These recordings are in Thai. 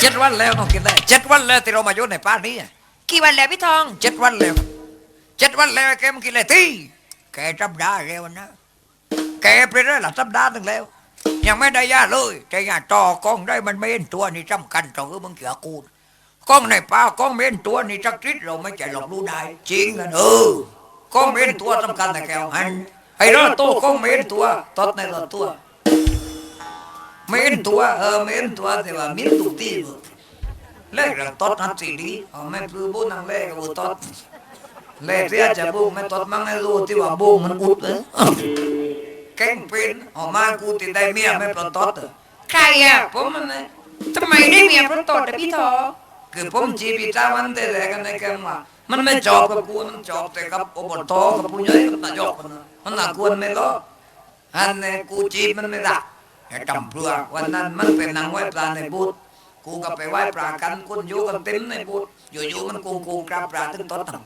เจ็ดวันแล้วน้องกินได้เจ็ดวันแล้วที่เรามาอยู่ในป่านี้อะกี่วันแล้วพี่ทองเจ็ดวันแล้วเจ็ดวันแล้วแกมันกินอะไรที่แกจับได้แล้วนะแกไปได้หลับจับได้ถึงแล้ว ยังไม่ได้ยาเลยแต่ยาต่อกล้องได้มันไม่เห็นตัวนี่สำคัญต่อคือมึงเกี่ยวกูกล้องในป่ากล้องไม่เห็นตัวนี่จักริดเราไม่ใจหลอกรู้ได้จริงกันเออกล้องไม่เห็นตัวสำคัญแต่แกวหันไอ้รอดตัวกล้องไม่เห็นตัวตดในรอดตัว ไม่เห็นตัวเออไม่เห็นตัวแต่ว่ามีตุกตีบเล่กระตดนัดสีดีเอาไม่ปลื้มบุญนังเล่กับบุตดเล่เสียจะบุ้งไม่ตดมั่งให้รู้ที่ว่าบุ้งมันอุดเลยแกงเป็นออกมากูติดได้เมียไม่ปลดตดเหรอใครอะผมมันนะทำไมได้เมียพระตดอะพี่ทองคือผมจีบีตามันแต่แรกกันในแกงว่ามันไม่จอบกับกูมันจอบแต่กับอบตกับผู้ใหญ่กับนายกมันน่ะมันน่าควรไหมก็อันนี้กูจีบมันไม่ได้ ไอ้จำเพื่อวันนั้นมันเป็นนางไหว้ปลาในบูธกูก็ไปไหว้ปลากันคนอยู่กันเต็มในบูธอยู่ๆมันกูกูกราบปลาถึงตดตั้ง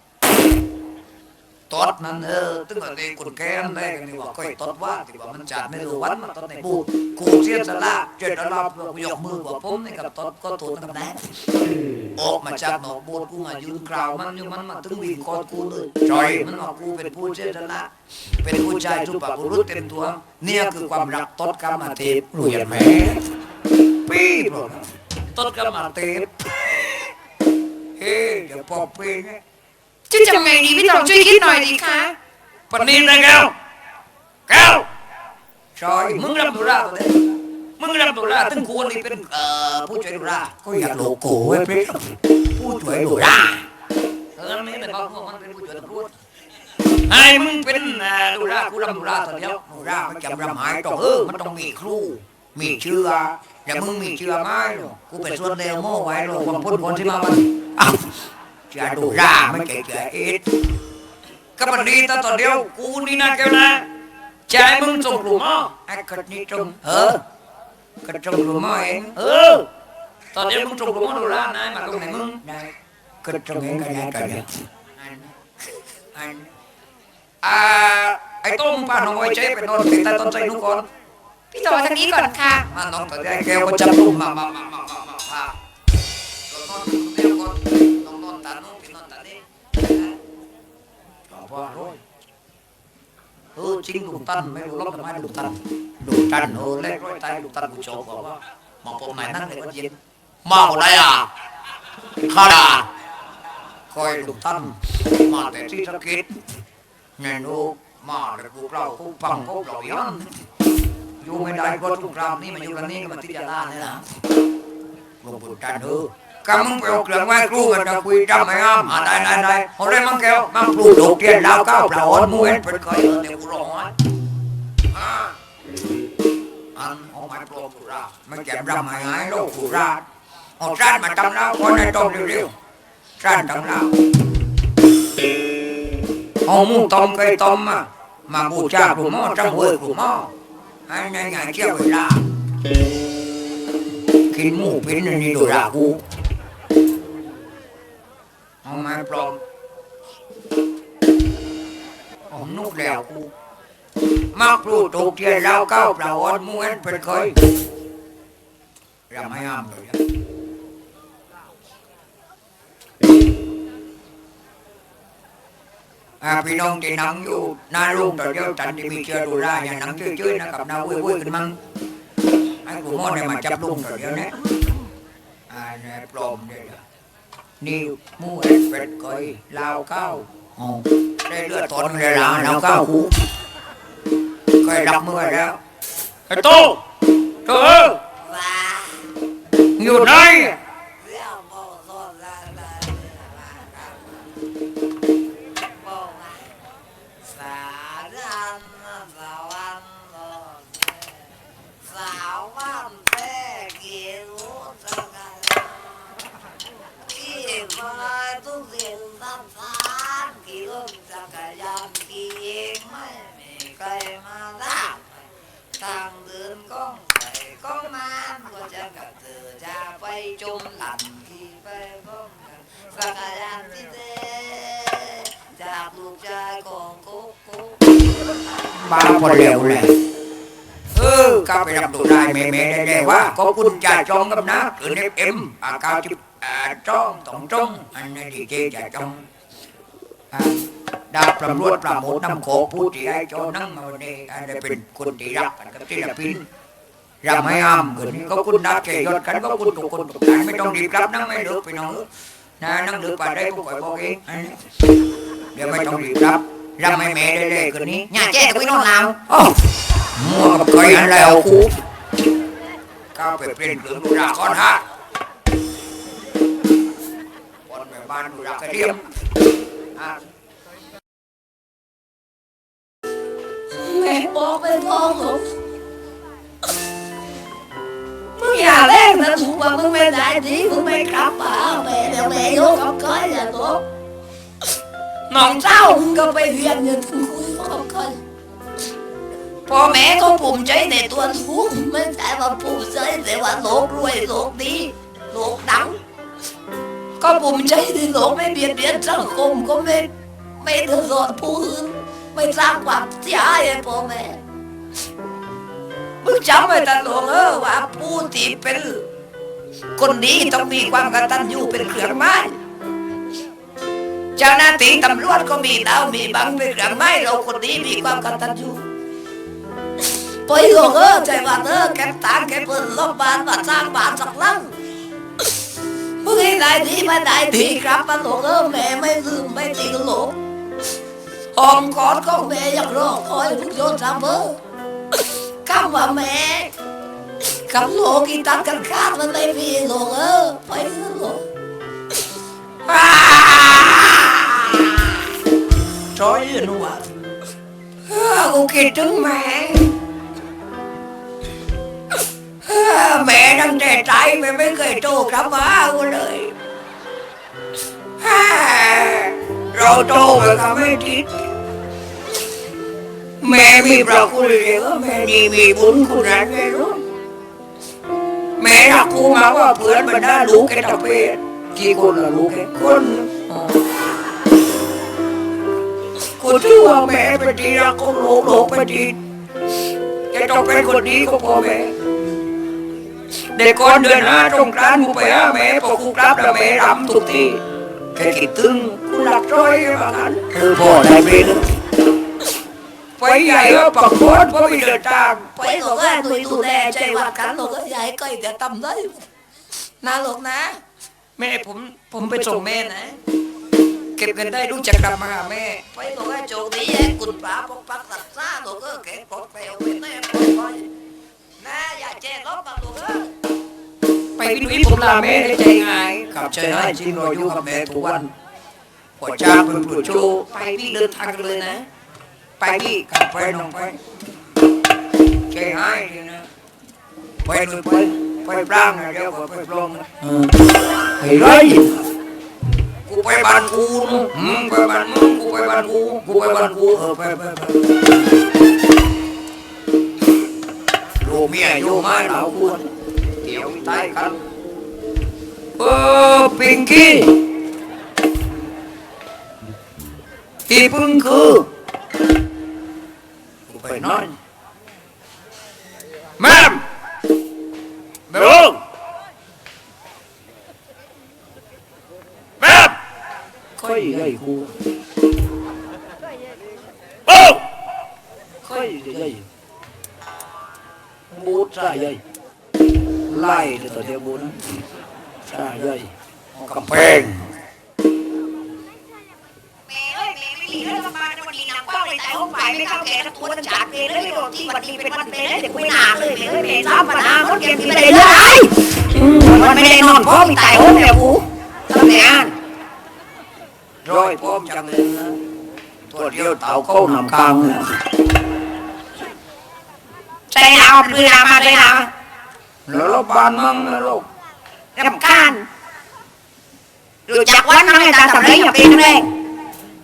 ตดนั่นเออตึงแต่เด็กคนแก่นั่นแหละกันนี่ว่าค่อยตดว่าที่ว่ามันจัดไม่รู้วันมันตดในบูธกูเสียสละเจ็ดรอบยกมือว่าผมนี่กับตดก็ถูกกันแน่ออกมาจากหนองบัวกูมายืนกล่าวมันอยู่มันมาถึงวิ่งกอดกูเลยจอยมันว่ากูเป็นผู้เจตนาเป็นผู้ชายทุปบุรุษเต็มตัวเนี่ยคือความรักตดกรรมเทพรู้ยังไหมปีบหรอกตดกรรมเทพเฮ้ยเดี๋ยวพอปีไง จะทำไงดีพี่ทองช่วยคิดหน่อยดีคะปนีนะแก้วแก้วจอยมึงรับดูราตัวเนี้มึงรับดูราถึงกูนี่เป็นเอ่อผู้ช่วยดูราก็อยากโลโก้ไว้เพื่อผู้ช่วยดูราเออนี่เป็นของมันเป็นผู้ช่วยตำรวจไอ้มึงเป็นเอ่อดูรากูรำดูราตัวเดียวดูราไม่จำรำหายต้องเออมันต้องมีครู มีเชื่ออย่ามึงมีเชื่อไหมหรอกกูไปส่วนเดียวโม่ไว้หรอกความพ้นคนที่มามันอ้าวเชื่อดูราไม่เก่เชื่อเอ็ดก็มัน ดีแต่ตัวเดียวกูนี่นะแกวนะใจมึงส่งกลุ่มอะไอ้กัดนี่จงเออกระจงกลุ่มอะเองเออตอนเดียวมึงส่งกลุ่มอะดูรานะมาตรงไหนมึงได้ก็ นอนตานี่อร้อยเออจริงลูกตันไม่รู้ล็อกทำไมลูกตันลูกตันเออแรกร้อยตายลูกตันกูโชว์บอกว่ามาพบไหนนั่งเลยก็เย็นมาหมดเลยอะข้าด่าคอยลูกท่านมาแต่ที่สกิดแน่นูมาแต่กูเรากูฟังพวกเราย้อนอยู่ไม่ได้ก็ทุกคราวนี้มาอยู่กันนี่ก็มาติดยาลาเนี่ยนะหลวงปู่จันเออกำมึงไปเอาเครื่องไม้ครูกันจะคุยจำไม่อ้ามอ่าได้ได้ได้เอาได้มั่งแก้วมั่งปลูกดอกเทียนดาวก้าวเปล่าอ่อนมือเอ็นเป็นเคยเออเดี๋ยวกูร้องอะอ่าอันเออ กกูราไม่แก็บรำหายหายโลกกูราเอาจานมาจำแล้วคนในต้มเร็วๆร้านตำราเอาหมูต้มไก่ต้มมามาบูชาครูหม้อจังเวยครูหม้อให้ในงานเที่ยวเวลากินหมูเป็นอันนี้ดูรากู เอาไม้ปลอมเอานุกแล้วกูมักปลูกตกเทียนแล้วก้าเปล่าอ่อนม้วนเป็นเคยรำให้อ้ามเลยอาพี่น้องที่นั่งอยู่หน้าโรงต่อเดียวจันที่มีเชื้อดูได้อย่านั่งเฉยๆนะครับนั่งเว้ยๆกันมั้งไอ้กูมอเนี่ยมาจับลุงต่อเดียวเนี่ยอ่าเนี่ยปลอมเนี่ย นะนี่หมูเอ็ดเป็ดก้อยลาวข้าวอ๋อได้เลือดตอนเลยละลาวข้าวกูเคยรับมือแล้วไอ้โตเธออยู่ไหน จากลูกชายของกุ๊กกุ๊กบ้าพอเร็วเลยเออก็ไปรับตัวได้แม่แม่ได้ได้ว่าขอบคุณจ่าจองกับนะคือเอฟเอ็มอากาศที่อ่าจ้องต้องจ้องอันนี้ดีเจจ่าจองดาบตำรวจปราโมทน้ำโขผู้ที่ให้จอนั่งมาวันนี้อันนี้เป็นคนที่รักกันกับศิลปินรำให้อ้ามคืนนี้ก็คุณดาบเจยศกันก็คุณทุกคนทุกท่านไม่ต้องรีบรับนั่งไม่เลิกไปน้องนะนั่งเลิกไปได้พวกไอ้บอกเองอันนี้ เดี๋ยวไม่ต้องรีบรับรำให้แม่ได้เลยคืนนี้อย่าแจ้ก็ไม่นอนแล้วอ้าวมัวกับเคยอันแล้วครูก้าวไปเป็นเครื่องดูดาก่อนฮะบอลไปบ้านดูดากระเทียมอะแม่บอกไปพ่อผมมึงอย่าเล่นนะถูกว่ามึงไม่ได้ดีมึงไม่กลับป่าแม่เดี๋ยวแม่ยกกับก้อยอย่าตก น้องเจ้ามึงก็ไปเรียนเงินคุยกับก้อยพ่อแม่ก็ภูมิใจในตัวลูกไม่ใช่ว่าภูมิใจแต่ว่าโลกรวยโลกดีโลกดัง ก็ภูมิใจที่โลกไม่เบียดเบียนสังคมก็ไม่ไม่เดือดร้อนผู้อื่นไม่สร้างความเสียหายให้พ่อแม่มึงจำไว้ตลอดเออว่าผู้ที่เป็นคนดีต้องมีความกตัญญูเป็นเครื่องไม้ เจ้าหน้าที่ตำรวจก็มีดาวมีบังเป็นเครื่องไม้เราคนดีมีความกตัญญูไปหลวงเออใจว่าเออแก็บตังแก็บเงินลบบานมาสร้างบานสักลังมึงให้ได้ดีมาได้ดีครับมาหลงเออแม่ไม่ลืมไม่ติดหลงหองกอดของแม่ยังรอคอยมึงโยนทำเบอคำว่าแม่กับโลกีตัดกันขาดมันไม่มีหลงเออไปเถอะหลง ซอยเรื่องว่าเออกูคิดถึงแม่แม่ตั้งแต่ใจแม่ไม่เคยโตกลับมากูเลยเออเราโตไปก็ไม่ทิดแม่มีพระคุณเยอะแม่ดีมีบุญคุณนั้นแม่รู้แม่รักกูมากกว่าเพื่อนบรรดาลูกแกตะเพศกี่คนละลูกแกคน อ๋อกูถือว่าแม่เป็นที่รักของโลกโลกเป็นที่แกต้องเป็นคนดีของพ่อแม่เด็กก่อนเดือนห้าตรงกรานต์กูไปหาแม่พอกูกลับแล้วแม่รำทุกทีแค่คิดถึงกูหลักร้อยว่างั้นคือพ่อได้เพลงไฟใหญ่ก็ปักโคตรเพราะมีเดินทางไปหลงเออหนุ่ยดูแลใจว่ากันหลงเออใหญ่ก็จะทำได้นะหลงนะ แม่ผมผมไปส่งแม่นะ เก็บเงินได้รู้จักกลับมาหาแม่ ไปหลงเออโชคดีแย่กุนปลาปกปักรักษาหลงเออแกปลดไปเอาไปแน่ปลดไปนะอย่าแจ้งลบมาหลงเออไปวิวิผมลาแม่ได้ใจง่ายขับใจง่ายจริงเราอยู่กับแม่ทุกวันปวดจ้าเป็นปวดโชว์ไปพี่เดินทางกันเลยนะ ไปพี่ขับไปน้องไปใจง่ายจริงนะไปหน่อยไปไปปรางนะเดี๋ยวก็ไปปลงนะไอ้ไร กูไปบ้านกูนะมึงไปบ้านมึงกูไปบ้านกูกูไปบ้านกูเออไปไปไปลูกเมียอยู่ไม้เหล่ากูนะเดี๋ยวตายกันเออปิงกี้ที่พึ่งคือกูไปนอน ช่ใหญ่กำแพงแม่เอ้ยแม่ไม่ดีแล้วมาในวันนี้นะกว้างเลยใจห้องฝ่ายไม่เข้าแก่ตัวมันจากเลยเลยโดนที่วันนี้เป็นวันเป็นเลยเด็กไม่นาเลยแม่เอ้ยแม่ทำปัญหาคนเก็บที่ไม่ได้เลยมันไม่ได้นอนเพราะมีตายห้องแม่กูทำงานร้อยพร้อมจังเลยนะตัวเดียวเต่าเข้านำกลางนะใจเราปืนมาใจเราแล้วเราบานมั่งนะลูกร รำคาญรู้จักวันมั้งไอ้ตาสำเร็จอย่าเป็นแรง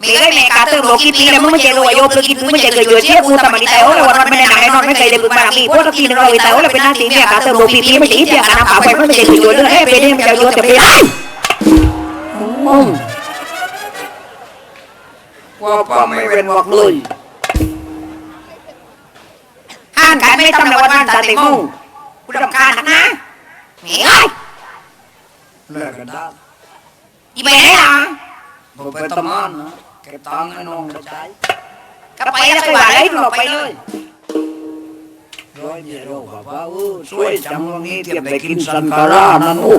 ม่เอ้ยแม่กาเติมโลกี่ปีแล้วมึงไม่เจอรวยโยมเลยกินมึงไม่เจอเกลือเชี่ยกูสมัยแต่โอ้ยวันไม่ได้หนังไอ้นอนไม่เคยได้บึกบารมีพวกตะกี้นึงเราแต่โอ้ยเป็นหน้าที่แม่กาเติมโลกี่ปีไม่ตีเสียกันน้ำปาไปไม่เจอเกลือเลยเอ้ยเป็นยังจะโยนจะไปไอ้อืมว่าป้าไม่เป็นวักเลยอ่านกันไม่ทำในวันวันสาติโมงกูรำคาญนะแหม่เอ้ย เลิกกันได้อีเมย์อะผมไปตำนานนะเก็บตังค์ให้น้องกระจายก็ไปแล้วไปว่าเลยหลบไปเลยร้อยเดียวบอกว่าเออช่วยจังวันนี้เทียบได้กินสันคารานั่นโอ้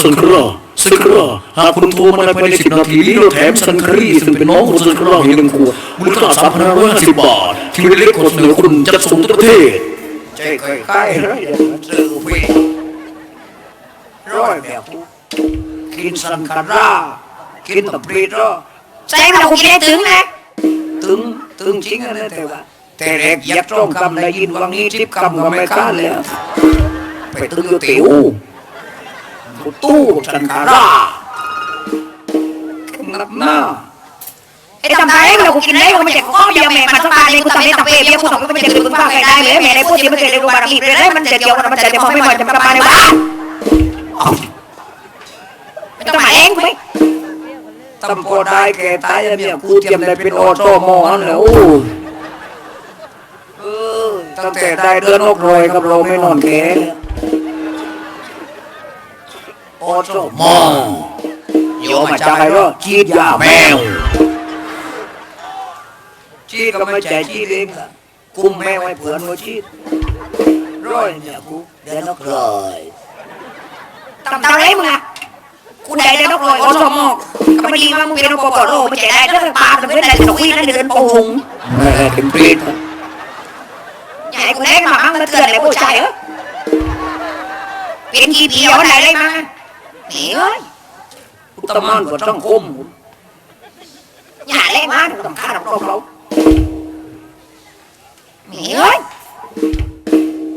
สังคราสังคราหากคุณโทรมาในภายในสิบนาทีนี้เราแถมสังคารีซึ่งเป็นน้องของสังคราอีกหนึ่งขวดมูลค่าสามพันห้าร้อยห้าสิบบาทที่เล็กขอเสนอคุณจัดส่งทั่วประเทศ ใจเคยใกล้เลยเดี๋ยวมันซื้อพี่ร้อยแบบกินสันคารากินตับปรีดอะใส่มาเราคุกินได้ถึงนะตึงตึงจริงอะนะแต่ว่า แต่แรกเหยัดร่องคำได้ยินวังนี้ทิพคำก็ไม่กล้าเลยไปตึงอยู่ติ๋วตู้สันคารานับหน้า ไอ้ทำไมเราคุกินได้กูไม่ใช่ข้อเดียวแม่มันสบายเลยกูทำได้ตับเปรี้ยวกูสองก็ไม่ใช่กูฟ้าใครได้เลยแม่ได้พูดที่ไม่เคยได้รู้บารมีเลยได้มันจะเดียวมันจะเดียวไม่หมดจะมาในบ้านไม่ต้องมาเองกูไม่ตำโพได้แก่ตายแล้วเนี่ยกูเตรียมได้เป็นอโตมอนั่นแหละโอ้เออตั้งแต่ได้เดือนนกรอยกับเราไม่นอนแก่อโตมอโยมาจากไหนก็จีดยาแมว จีดก็ไม่ใจจีดเองอะกุมแมวไว้เผื่อนว่าจีดร้อยเนี่ยกูเดือนนกรอยทำตามไรมึงอะกูได้ได้นกลอยโอสมอกก็ไม่ดีว่ามึงเป็นนกปอดโลไม่ใช่ได้เรื่องปลาแต่ไม่ได้สกุยนั่นเดินโป่งแม่เป็นปรีดใหญ่กูเล่นมามั่งมาเตือนเลยผู้ชายเออเป็นกี่ปีย้อนไหนได้มาหนีเอ้ยกูตะมันก็ต้องคมอย่าเล่นมาต้องฆ่าเราเรา 没有。